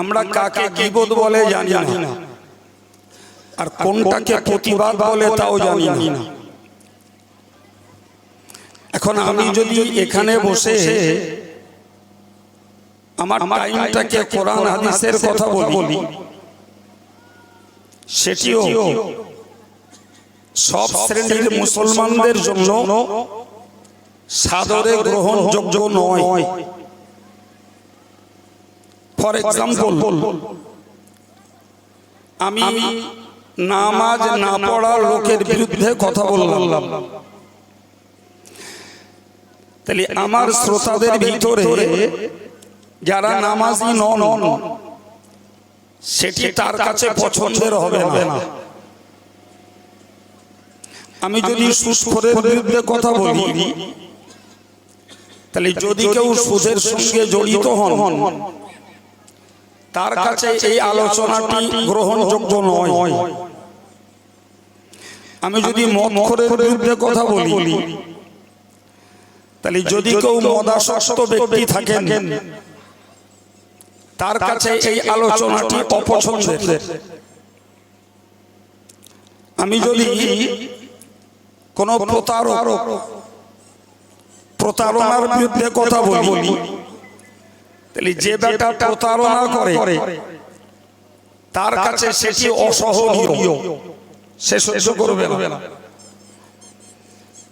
আমরা কাকে গিবত বলে জানি না। আর কোনটাকে প্রতিবাদ বলে তাও জানি না। এখন আমি যদি এখানে বসে আমার টাইমটাকে কোরআন হাদিসের কথা বলি সেটিও সব শ্রেণির মুসলমানদের জন্য সাদরে গ্রহণযোগ্য নয়। ফর এক্সাম্পল আমি নামাজ না পড়া লোকের বিরুদ্ধে কথা বললাম। তাহলে আমার শ্রোতাদের ভিতরে যারা নামাজি নন সেটি তার কাছে পছন্দের হবে না। আমি যদি সুস্থের বিরুদ্ধে কথা বলি তাহলে যদি কেউ সুদের সঙ্গে জড়িত হন তার কাছে এই আলোচনাটি গ্রহণযোগ্য নয়। আমি যদি মদখরের বিরুদ্ধে কথা বলি তাহলে যদি কেউ মদাসক্ত ব্যক্তি থাকেন তার কাছে এই আলোচনাটি অপছন্দের। আমি যদি কোন প্রতারক প্রতারণার বিরুদ্ধে কথা বলি তাহলে যে বেটা প্রতারণা করে তার কাছে সেটি অসহনীয়। সে সহ্য করবে না।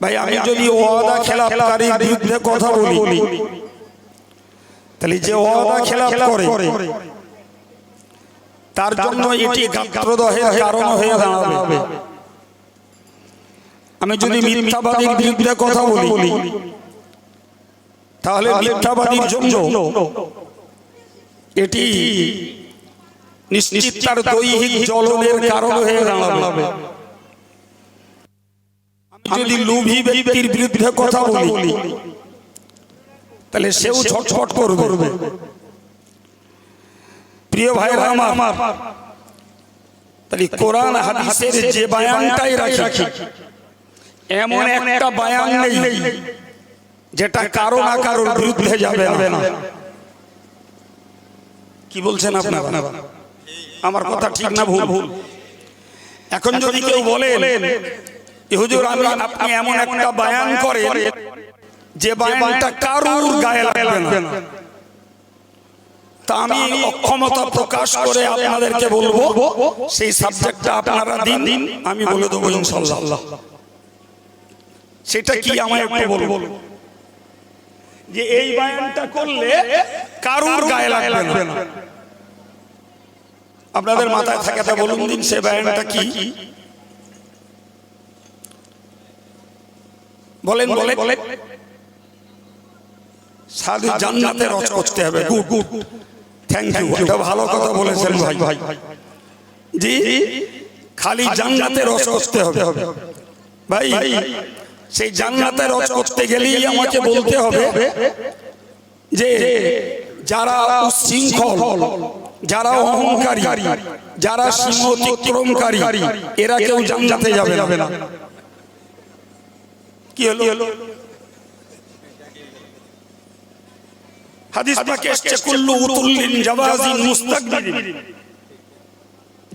ভাই আমি যদি ওয়াদা খেলাপকারীর বিরুদ্ধে কথা বলি তাহলে যে ওয়াদা খেলাপ করে তার জন্য এটি গাত্রদহের কারণ হয়ে দাঁড়াবে। আমি যদি মিথ্যাবাদীর বিরুদ্ধে কথা বলি তাহলে মিথ্যাবাদীর জন্য এটি নিশ্চিত তার দৈহিক জ্বলনের কারণ হয়ে দাঁড়াবে। যদি লোভী ব্যক্তির বিরুদ্ধে কথা বলি তাহলে সেও ছটফট করবে। প্রিয় ভাইরা আমার তাহলে কোরআন হাদিসের যে বায়ানটাই রাখি এমন একটা বায়ান নেই। যেটা কারও না কারোর বিরুদ্ধে যাবে না। কি বলছেন আপনারা? আমার কথা ঠিক না ভুল। ভুল। এখন যদি কেউ বলেন হুজুর আমি আপনি এমন একটা বায়ান করেন যে বায়ানটা কারোর গায়ে লাগবে না। তা আমি অক্ষমতা প্রকাশ করে আপনাদেরকে বলব সেই সাবজেক্টটা আপনারা দিন আমি বলে দেবো ইনশাল্লাহ। সেটা কি আমায় একটু বলব যে এই বায়ানটা করলে কারোর গায়ে লাগবে না। আপনাদের মাথায় থাকাটা বলুন দিন সে বায়ানটা কি? বলেন বলেন বলেন। সাধু জান্নাতে রচ করতে হবে। Good good. থ্যাংক ইউ এটা ভালো কথা বলেছেন ভাই। ভাই। জি খালি জান্নাতে রচ করতে হবে। ভাই। সেই জান্নাতে রচ করতে গেলেই আমাকে বলতে হবে যে যারা উচ্ছৃঙ্খল যারা অহংকারী যারা সিংহ অতিক্রমকারী এরা কেউ জান্নাতে যাবে না। কি হলো? হাদিস পাকে এসেছে কুল্লু উতুল্লিন জাওয়াজিন মুস্তাকবিরিন।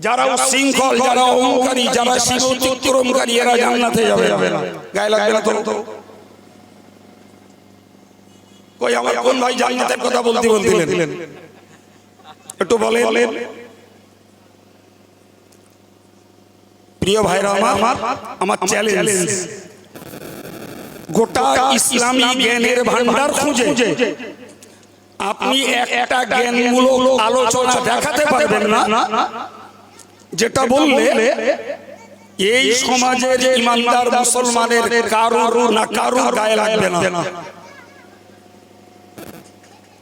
যারা উশৃঙ্খল যারা অহংকারী যারা সীম অতিক্রমকারী এরা জান্নাতে যাবে। না গায়ে লাগবে না তো? কই আমার কোন ভাই জান্নাতের কথা বলতে বলছিলেন একটু বলেন। প্রিয় ভাইরা আমার আমার চ্যালেঞ্জ গোটা ইসলামী জ্ঞানের ভান্ডার খুঁজে আপনি একটা জ্ঞানমূলক আলোচনা দেখাতে পারবেন না? যেটা বললে এই সমাজের ইমানদার মুসলমানের কারোর না কারোর গায়ে লাগবে না।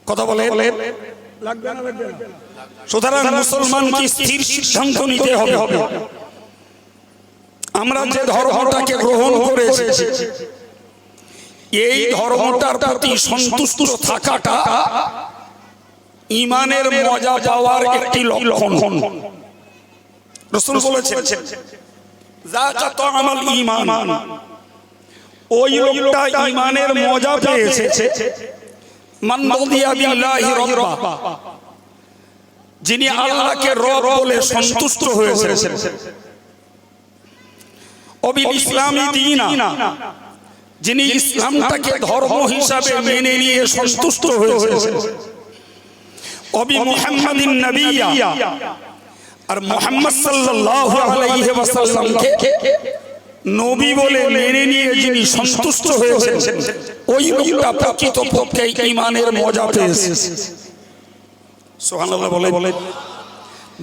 কথা বলে? সুতরাং মুসলমানকে স্থির সিদ্ধান্ত নিতে হবে। হবে। আমরা যে ধর্মটাকে গ্রহণ করেছি এই ধর্মটার প্রতি সন্তুষ্ট থাকাটা ইমানের মজা পাওয়ার একটি লক্ষণ। রসুল বলেছেন ঈমান। ওই লোকটা ঈমানের মজা পেয়েছে মান বিল্লাহি রাব্বা। যিনি আল্লাহকে রব বলে সন্তুষ্ট হয়েছেন। অবিল ইসলামী দিনা। যিনি ইসলামটাকে ধর্ম হিসাবে মেনে নিয়ে সন্তুষ্ট হয়েছে অবি মুহাম্মাদিন নবিয়া। আর মুহাম্মদ সাল্লাল্লাহু আলাইহি ওয়াসাল্লামকে নবী বলে মেনে নিয়ে যিনি সন্তুষ্ট হয়েছেন, ওই লোকটা প্রকৃত পক্ষে ঈমানের মজা পেয়েছে। সুবহানাল্লাহ বলে বলে,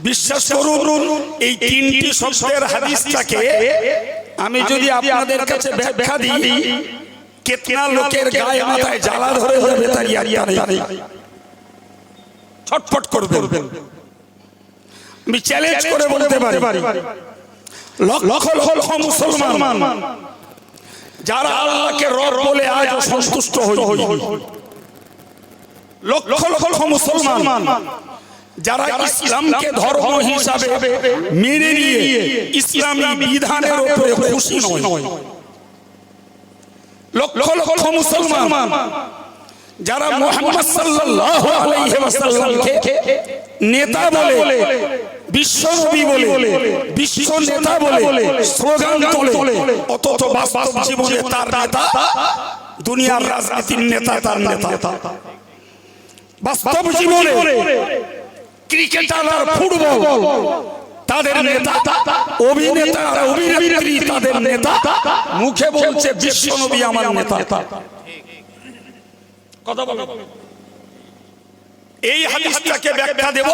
বিশ্বাস করুন, এই তিনটি শব্দের হাদিসটাকে আমি যদি আপনাদের কাছে ব্যাখ্যা দিই, কেতনা লোকের গায়ে মাথায় জ্বালা ধরে যাবে তার ইয়া নেই ছটফট করবেন। আমি চ্যালেঞ্জ করে বলতে পারি। লক্ষ লক্ষ মুসলমান। যারা আল্লাহকে রব বলে আজ সন্তুষ্ট হই। লক্ষ লক্ষ মুসলমান। যারা ইসলামকে ধর্ম হিসাবে মেনে নিয়ে ইসলামী বিধানের উপরে খুশি নয়। লক্ষ লক্ষ মুসলমান। যারা মুহাম্মদ সাল্লাল্লাহু আলাইহি ওয়াসাল্লামকে নেতা বলে বিশ্ব নবী বলে বিশ্ব নেতা বলে স্লোগান তোলে অথচ বাস্তব জীবনে তার নেতা দুনিয়ার রাজনীতির নেতা তার নেতা বাস্তব জীবনে ক্রিকেটার আর ফুটবল তাদের নেতা অভিনেতা অভিনেত্রী তাদের নেতা। মুখে বলছে বিশ্ব নবী আমার নেতা। কথা বলো। এই হাদিসটাকে ব্যাখ্যা দেব।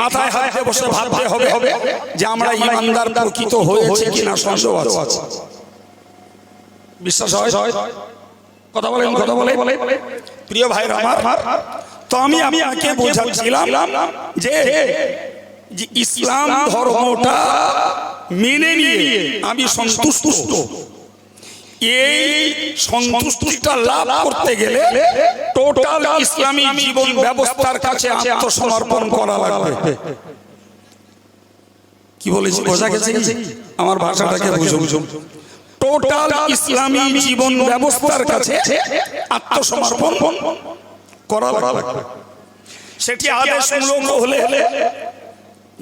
মাথায় হাত দিয়ে বসে ভাবতে হবে হবে যে আমরা ইমানদার প্রকৃত হয়েছে কিনা সন্দেহ আছে। বিশ্বাস হয়? কথা বলেন কথা বলে বলে প্রিয় ভাইরা আমার তো আমি আমি আগে বোঝাচ্ছিলাম যে যে ইসলাম ধর্মটা মেনে নিয়ে আমি সন্তুষ্ট। এই সন্তুষ্টিটা লাভ করতে গেলে টোটাল ইসলামী জীবন ব্যবস্থার কাছে আত্মসমর্পণ করা লাগবে। কি বলেছি, বোঝা গেছে? আমার ভাষাটাকে বুঝো। বুঝো টোটাল ইসলামী জীবন ব্যবস্থার কাছে আত্মসমর্পণ করা লাগবে। সেটি আদেশমূলক হলে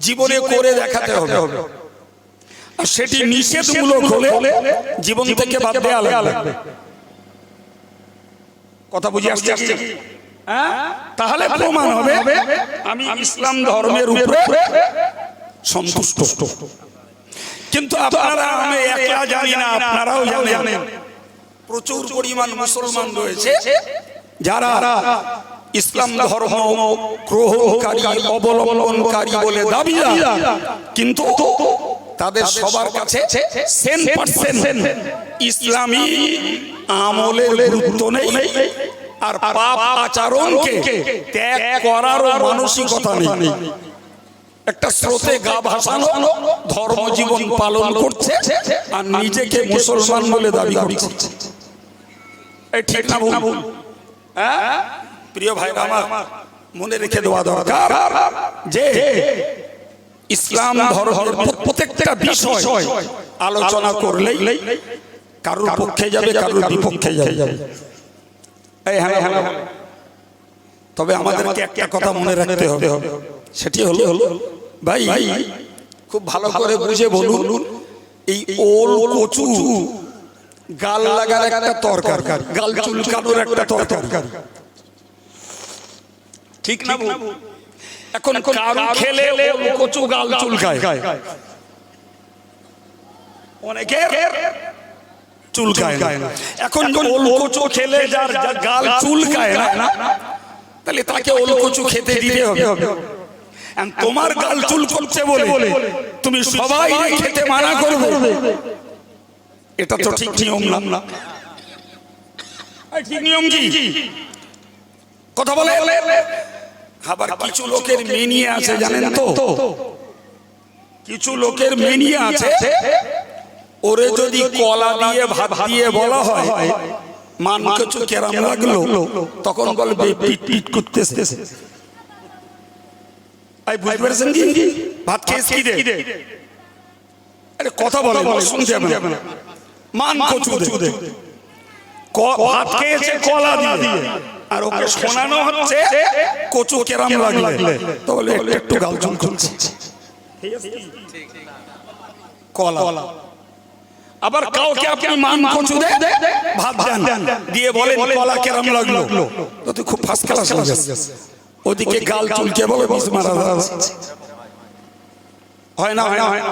জীবনে করে দেখাতে হবে। সেটি নিষেধমূলক হলে জীবন থেকে বাদ দেওয়া লাগবে। কথা বুঝে আসছে আসছে হ্যাঁ? তাহলে প্রমাণ হবে আমি ইসলাম ধর্মের উপরে সন্তুষ্ট। কিন্তু আপনারা আমি একলা জানি না আপনারাও জানেন। প্রচুর পরিমাণ মুসলমান রয়েছে যারা ইসলাম ধর্ম গ্রহণকারী অবলম্বনকারী বলে দাবি কিন্তু তাদের সবার কাছে সেন পার্সেন্ট ইসলামী আমলের গুরুত্ব নেই। আর পাপ আচরণকে ত্যাগ করারও মানসিকতা নেই। একটা স্রোতে গা ভাসানো ধর্ম জীবন পালন করছে আর নিজেকে মুসলমান বলে দাবি করছে। এই ঠিক না ভুল? হ্যাঁ? প্রিয় ভাই আমার মনে রেখে দেওয়া দরকার যে ইসলাম ধর্মের প্রত্যেকটা বিষয় আলোচনা করলেই কারোর পক্ষে যাবে কারোর বিপক্ষে যাবে। এই হ্যাঁ হ্যাঁ তবে আমাদেরকে একটা কথা মনে রাখতে হবে। সেটি হলো হলো ভাই খুব ভালো করে বুঝে বলুন এই ওল কচু গাল লাগার একটা তরকার গাল চুলকানোর একটা তরকার। ঠিক না? এখন কারও খেলে কচু গাল চুলকায়। অনেকের চুলকায় না। এখন ওল কচু খেলে যার গাল চুলকায় না। তাহলে তাকে ওল কচু খেতে দিতে হবে। তোমার গাল চুল করছে বলে। তুমি সবাই খেতে মানা করবে। এটা তো ঠিক নিয়ম নাম না। ঠিক নিয়ম কি? কথা বলে। আবার কিছু লোকের মেনিয়ে আছে জানেন তো? কিছু লোকের মেনিয়ে আছে? ওরে যদি কলা দিয়ে ভাত দিয়ে বলা হয় মান কিছু কেরাম লাগল তখন বলবে পিট পিট করতেছে। আই বুঝতে পেরেছেন কি? ভাত খেয়েছি কি দে আরে কথা বলে শুনতে হবে মান কচু দে ক- ভাত খেয়েছে কলা দিয়ে। আর ওকে শোনানো হচ্ছে কচু কেরাম লাগলে। তো বলে একটু গাল চুল করছে। কলা। আবার কাউকে আপনি মান কচু দে ভাত দেন। দিয়ে বলে কলা কেরাম লাগল। তো তুই খুব ফার্স্ট ক্লাস ওদিকে গাল চুলকে বলে বিষ মারা যাচ্ছে। হয় না হয় না হয় না।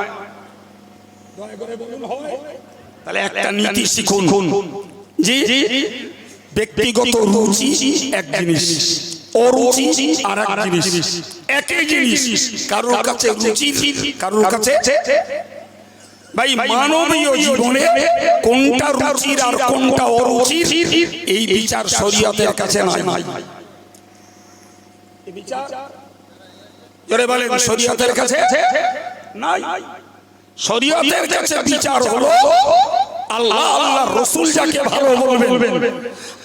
তাহলে একটা নীতি শিখুন। জি। ব্যক্তিগত রুচি এক জিনিস অরুচি আর এক জিনিস একই জিনিস কারোর কাছে রুচি কারোর কাছে ভাই মানবীয় জীবনে কোনটা রুচির আর কোনটা অরুচির এই বিচার শরীয়তের কাছে নাই। নাই। জোরে বলেন শরীয়তের কাছে নাই? শরীয়তের কাছে বিচার হলো আল্লাহ আল্লাহ রসুল যাকে ভালো বলবেন।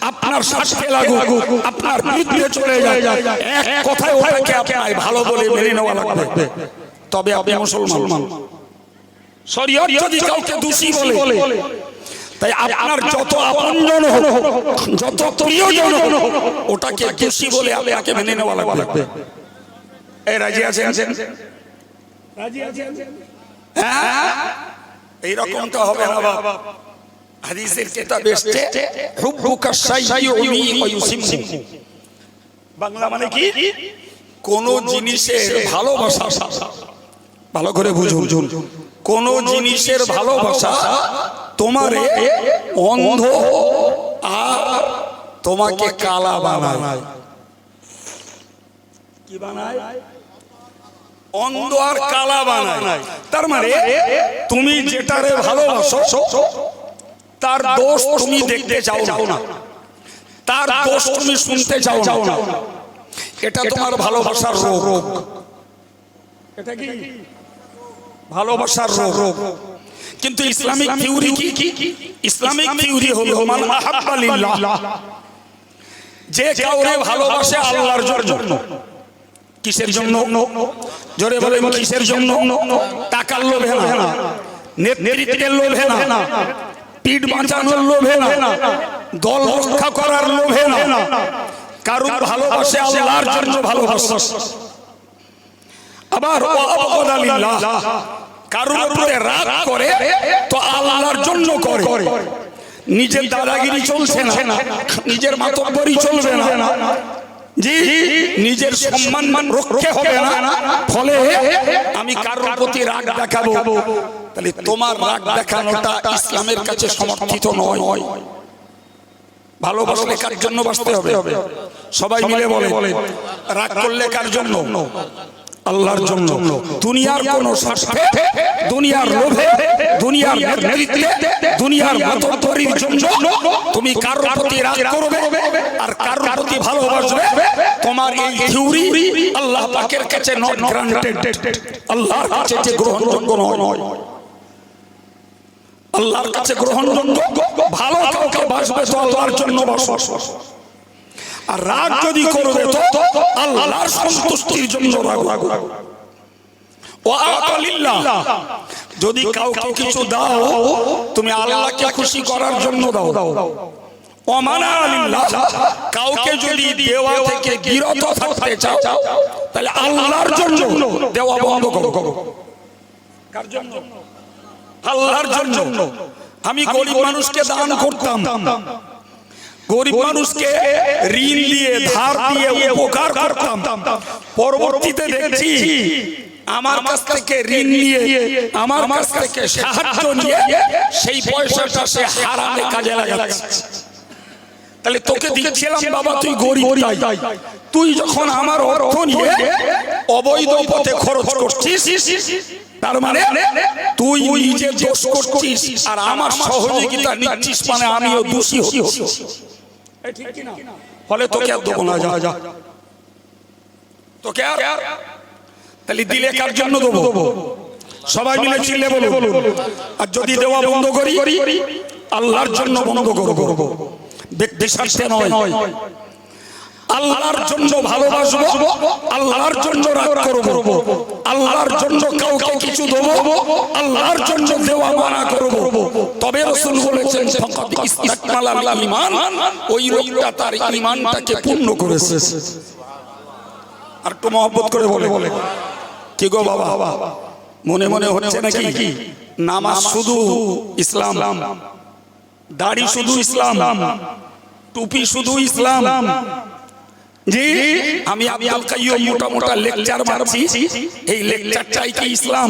আপনার স্বার্থে লাগুক আপনার বিরুদ্ধে চলে যায় এক কথায় ওটাকে আপনার ভালো বলে মেনে নেওয়া লাগবে। তবে আপনি মুসলমান। শরীয়ত যদি কাউকে দোষী বলে তাই আপনার যত আপনজন হোক যত প্রিয়জন হোক ওটাকে দোষী বলে আপনাকে মেনে নেওয়া লাগবে। এই রাজি আছেন? রাজি আছেন? হ্যাঁ? এইরকমটা হবে না বাবা হাদিসের কিতাবে এসেছে হুব্বুকা শাইয়ুনি ওয়া ইউসিমু বাংলা মানে কি? কোন জিনিসের ভালোবাসা। ভালো করে বুঝুন। কোন জিনিসের ভালোবাসা তোমারে অন্ধ আর তোমাকে কালা বানায়। কি বানায়? অন্ধ আর কালা বানায়। তার মানে তুমি যেটারে ভালোবাসো তার দোষ তুমি দেখতে চাও না। তার দোষ তুমি শুনতে চাও না। এটা তোমার ভালোবাসার রোগ। এটা কি? ভালোবাসার রোগ। কিন্তু ইসলামিক থিওরি কি? কি? ইসলামিক থিওরি হলো মান আহাব্বা লিল্লাহ। যে কাউরে ভালোবাসে আল্লাহর জন্য। কিসের জন্য? জোরে বলে কিসের জন্য? টাকার লোভে না। নেতৃত্বের লোভে না। পিঠ বাঁচানোর লোভে না। দল রক্ষা করার লোভে না। কারণ ভালোবাসে আল্লাহর জন্য ভালোবাসে। আবার কারোর উপরে রাগ করে তো আল্লাহর জন্য করে। নিজের দাদাগিরি চলছে না। নিজের মাতব্বরি চলবে না। জি নিজের সম্মান মান রক্ষে হবে না। ফলে আমি কারোর প্রতি রাগ দেখাবো। তাহলে তোমার রাগ দেখানোটা ইসলামের কাছে সমর্থিত নয়। ভালোবাসলে কার জন্য বাঁচতে হবে? সবাই মিলে বলে রাগ করলে কার জন্য? আল্লাহর জন্য। দুনিয়ার কোন স্বার্থে দুনিয়ার লোভে দুনিয়ার নেতৃত্বে দুনিয়ার মতপরির জন্য তুমি কারোর প্রতি রাগ করবে আর কারোর প্রতি ভালোবাসবে তোমার এই থিওরি আল্লাহ পাকের কাছে নট গ্রান্টেড আল্লাহর কাছে যে গ্রহণযোগ্য নয়। আল্লাহর কাছে গ্রহণযোগ্য, ভালো কাউকে বাসবে তো আল্লাহর জন্য বাসো আর রাগ যদি করবে তো আল্লাহর সন্তুষ্টির জন্য রাগ রাগ আকালিল্লাহ। যদি কাউকে কিছু দাও, তুমি আল্লাহকে খুশি করার জন্য দাও। আলিল্লাহ। কাউকে যদি দেওয়া থেকে বিরত থাকতে চাও, তাহলে আল্লাহর জন্য দেওয়া বন্ধ করো। কার জন্য? আল্লাহর জন্য আমি গরিব মানুষকে দান করতাম। গরিব মানুষকে ঋণ দিয়ে ধার দিয়ে উপকার করতাম। পরবর্তীতে দেখছি আমার কাছ থেকে ঋণ নিয়ে আমার কাছ থেকে সাহায্য নিয়ে সেই পয়সাটা সে হারামে কাজে লাগাচ্ছে। তাহলে তোকে দিচ্ছিলাম বাবা তুই গরিব তাই। তুই। যখন আমার অর্থ নিয়ে অবৈধ পথে খরচ করছিস তার মানে তুই নিজে দোষ করছিস আর আমার সহযোগিতা নিচ্ছিস মানে আমিও দোষী হচ্ছি। ফলে তোকে আর দেবো না যা যা। তোকে আর তাহলে দিলে কার জন্য দেবো? সবাই মিলে চিল্লে বলো আর যদি দেওয়া বন্ধ করি আল্লাহর জন্য বন্ধ করব। ব্যক্তি স্বার্থে নয়। আল্লাহর জন্য ভালোবাসবো, আল্লাহর জন্য রাগ করব আল্লাহ আল্লাহর জন্য কাউকে কিছু দেবো, আল্লাহর জন্য দেওয়া মানা করব। তবে রসুল বলেছেন, ফাকাদ ইস্তাকমালাল ঈমান। ওই লোকটা তার ঈমানটাকে পূর্ণ করেছে। আর একটু মহব্বত করে বলে বলে। কি গো বাবা? মনে মনে হচ্ছে নাকি? নামাজ শুধু ইসলাম, দাড়ি শুধু ইসলাম, টুপি শুধু ইসলাম জি, আমি আব্দুল কাইয়ুম মোটা মোটা লেকচার মারছি। এই লেকচারটাই কি ইসলাম?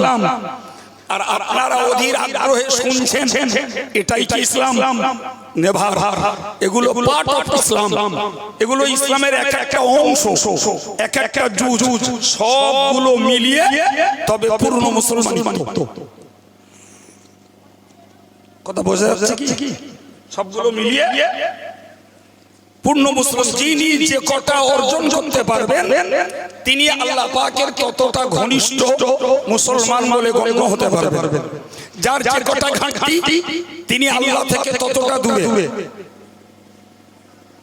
আর আপনারা অধীর আগ্রহে শুনছেন, এটাই কি ইসলাম? নেভার। এগুলো পার্ট অফ ইসলাম এগুলো ইসলামের এক একটা অংশ, এক একটা জুজ সবগুলো মিলিয়ে তবে পূর্ণ মুসলমান কথা বোঝা যাচ্ছে কি? সবগুলো মিলিয়ে পূর্ণ মুসলিম যিনি যে কটা অর্জন করতে পারবেন তিনি আল্লাহ পাকের ততটা ঘনিষ্ঠ মুসলমান বলে গণ্য হতে পারবেন। যার যে কটা ঘাটতি তিনি আল্লাহ থেকে ততটা দূরে।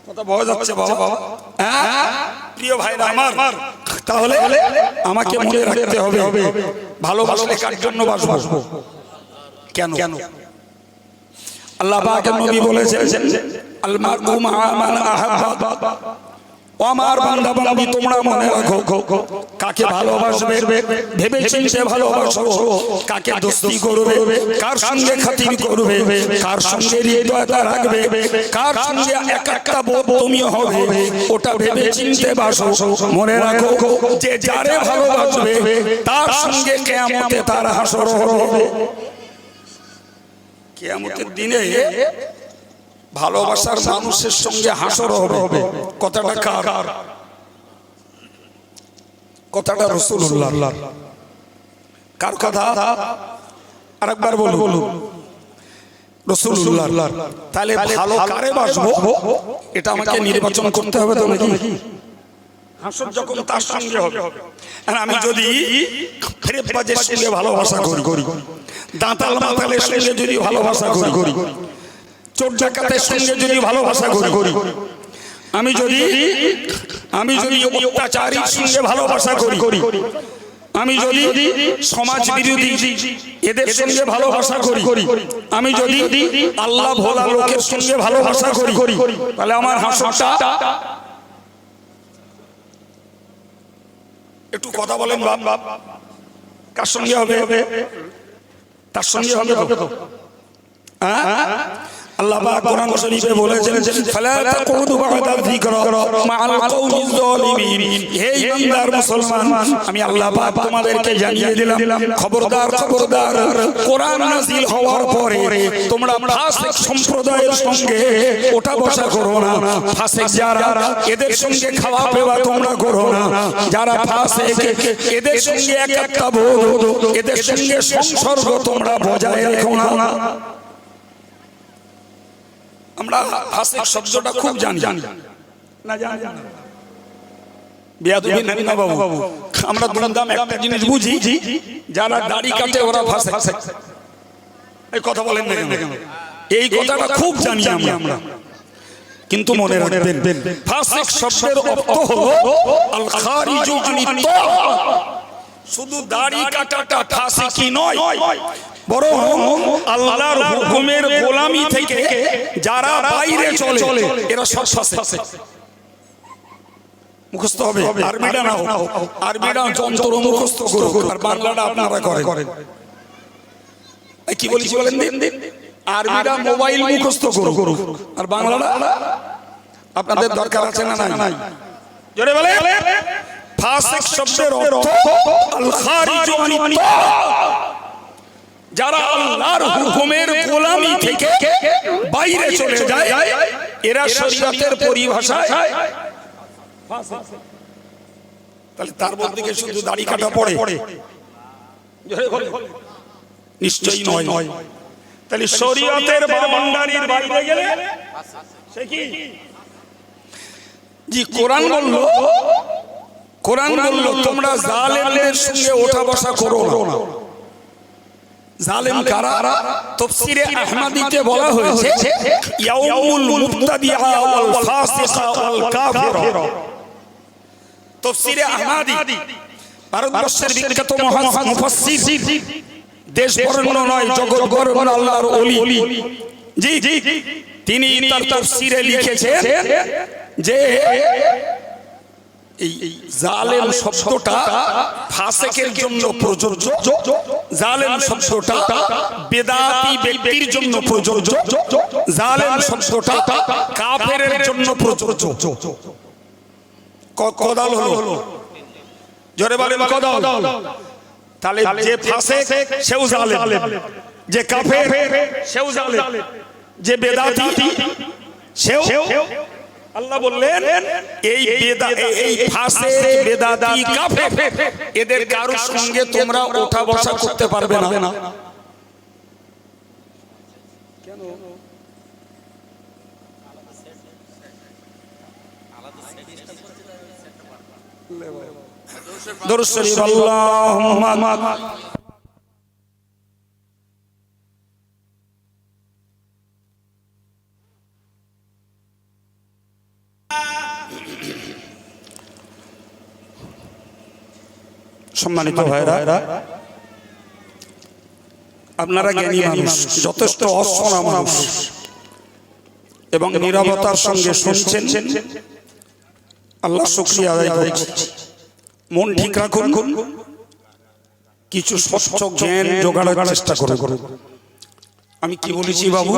কথা যাচ্ছে বাবা? হ্যাঁ? প্রিয় ভাইরা আমার তাহলে আমাকে মনে রাখতে হবে ভালোবাসলে কার জন্য বাসবো? কেন? কেন? আল্লাহ পাকের নবী বলেছেন আমার বান্দা বান্দি তোমরা মনে রাখো, কাকে ভালোবাসবে ভেবে চিনতে ভালোবাসো, কাকে দোস্তি করবে, কার সঙ্গে খাতির করবে, কার সঙ্গে হৃদয়তা রাখবে, কার সঙ্গে এক একটা বোধ তুমি হবে, ওটা ভেবে চিনতে বাসো মনে রাখো, যে যারে ভালোবাসবে, তার সঙ্গে কেয়ামতে তার হাসর হবে। কেয়ামতের দিনে ভালোবাসার মানুষের সঙ্গে হাসর হবে। কথাটা কার? কথাটা রসুল্লাহ কার কথা? আরেকবার বলুন। রসুল্লাহ তাহলে ভালো কারে বাসবো? এটা আমাকে নির্বাচন করতে হবে তো নাকি? হাসর যখন তার সঙ্গে হবে আর আমি যদি সঙ্গে ভালোবাসা করি করি দাঁতাল মাতালের সঙ্গে যদি ভালোবাসা করি করি চোর ডাকাতের সঙ্গে যদি ভালোবাসা করি করি। আমি যদি আমি যদি অত্যাচারীর সঙ্গে ভালোবাসা করি। করি। আমি যদি সমাজ বিরোধী এদের সঙ্গে ভালোবাসা করি। করি। আমি যদি আল্লাহ ভোলা লোকের সঙ্গে ভালোবাসা করি। করি। তাহলে আমার হাসরটা একটু কথা বলেন বাপ। বাপ কার সঙ্গে হবে? তার সঙ্গে হবে তো। হ্যাঁ? আল্লাহ পাক কোরআন শরীফে বলেছেন ফালা তাকুদু বা'দা যিকর মা'আল কওমিজ যালিমিন। হে ইমানদার মুসলমান আমি আল্লাহ পাক তোমাদেরকে জানিয়ে দিলাম খবরদার খবরদার কোরআন নাযিল হওয়ার পরে তোমরা ফাসিক সম্প্রদায়ের সঙ্গে ওঠা বসা করো না। ফাসিক যারা এদের সঙ্গে খাওয়া পেওয়া তোমরা করো না। যারা ফাসিক এদের সঙ্গে এক একটা বোধ এদের সঙ্গে সংসর্গ তোমরা বজায় রাখো না। আমরা ফাসিক শব্দটা খুব জানি। না জানি। বেয়াদবি নানি না বাবু। আমরা দুমদাম একটা জিনিস বুঝি যারা দাড়ি কাটে ওরা ফাসিক এই কথা বলেন না কেন? এই কথাটা খুব জানি আমরা। কিন্তু মনে রাখবেন ফাসিক শব্দের অর্থ হলো আল খারিজু আনি শুধু দাড়ি কাটাটা ফাসিকি নয় বরং আল্লাহর হুকুমের গোলামি থেকে যারা বাইরে চলে এরা সব ফাসিক মুখস্থ হবে আরবিটা না হোক আরবিটা যন্ত্র মুখস্থ করুক আর বাংলাটা আপনারা করেন। কি বলেছি বলেন দিন? দিন? আরবিটা মোবাইল মুখস্থ করুক। আর বাংলাটা আপনাদের দরকার আছে না নাই? জোরে বলে। ফাসিক শব্দের অর্থ আল খারিজু আনি যারা আল্লাহর হুকুমের গোলামি থেকে বাইরে চলে যায় এরা শরীয়তের পরিভাষায় তাহলে তার মধ্যে শুধু দাড়ি কাটা পড়ে। নিশ্চয়ই নয়। নয়। তাহলে শরীয়তের বাউন্ডারির বাইরে গেলে সে কি? জি কোরআন বলল কোরআন বলল তোমরা জালেমদের সঙ্গে ওঠা বসা করো না। জালেম কারা? তাফসীরে আহমদীতে বলা হয়েছে ইয়াউমুল মুবতাদিআ ওয়াল ফাসিকা ওয়াল কাফির। তাফসীরে আহমদী। ভারতবর্ষের বিখ্যাত মুফাসসির। দেশ বরেণ্য নয় জগৎ বরেণ্য আল্লাহর ওলি জি জি তিনি তার তাফসীরে লিখেছেন যে এই জালেম শব্দটা ফাসেকের জন্য প্রযোজ্য। জালেম শব্দটা বেদাতি ব্যক্তির জন্য প্রযোজ্য। জালেম শব্দটা কাফেরের জন্য প্রযোজ্য। কদাল হলো। জোরে বলেন কদাল। তাহলে যে ফাসেক সেও জালেম। যে কাফের সেও জালেম। যে বেদাতি সেও আল্লাহ বললেন এই বেদা এই ফাসে বেদাতি কাফের? এদের কারোর সঙ্গে তোমরা ওঠা বসা করতে পারবে না। দরুদ শরীফ আল্লাহুম্মা সম্মানিত ভাইরা আপনারা জ্ঞানী মানুষ যথেষ্ট অশোনা মানুষ। এবং নিরবতার সঙ্গে শুনছেন। আল্লাহ শুক্রিয়া আদায় করছি। মন ঠিক রাখুন। কিছু স্বচ্ছ জ্ঞান জোগাড়ার চেষ্টা করুন। আমি কি বলেছি বাবু?